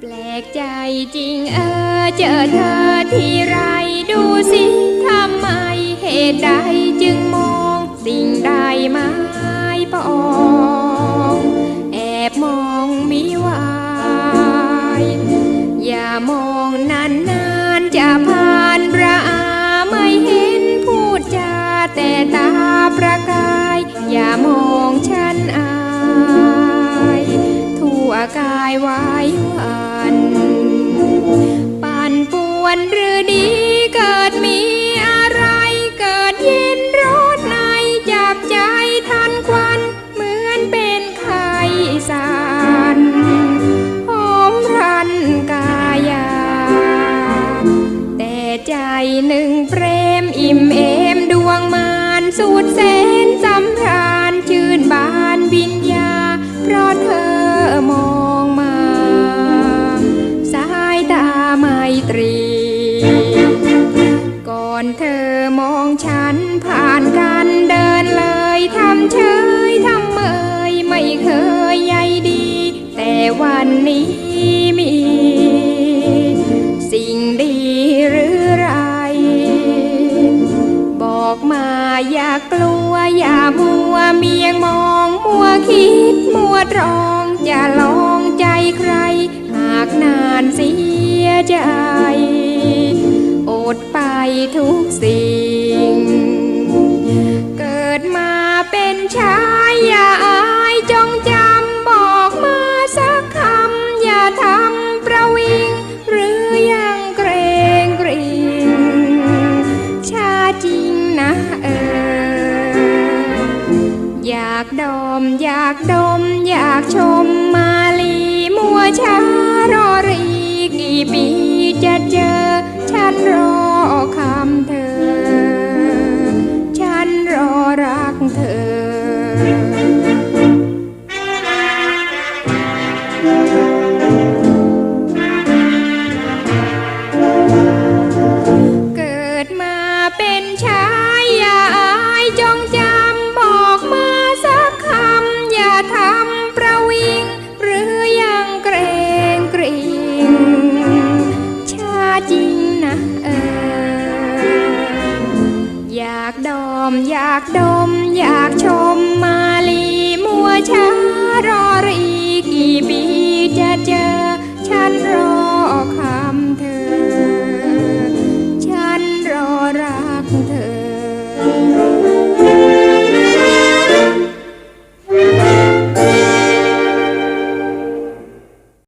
แปลกใจจริงเออเจอเธอที่ไรดูสิทำไมเหตุใดจึงมองสิ่งใดไม่ปองายวายวันปั่นป่วนหรือดีเกิดมี อนเธอมองฉันผ่านกันเดินเลยทำเฉยทำเมยไม่เคยใยดี แต่วันนี้มี สิ่งดีหรือไร บอกมาอย่ากลัวอย่ามัวเมียงมองมัวคิดมัวตรองจะลองใจใคร หากนานเสียใจ ดไปทุกสิ่ง เกิดมาเป็นชายอย่าอายจงจำบอกมาสักคำ อย่าทำประวิง หรือยังเกรงกริงชาจริงนะเออ อยากดม อยากดม อยากชมมา มอยากดมอยากชมมาลีมัวช้ารอรีกี่ปีจะเจอ ฉันรอค่ะ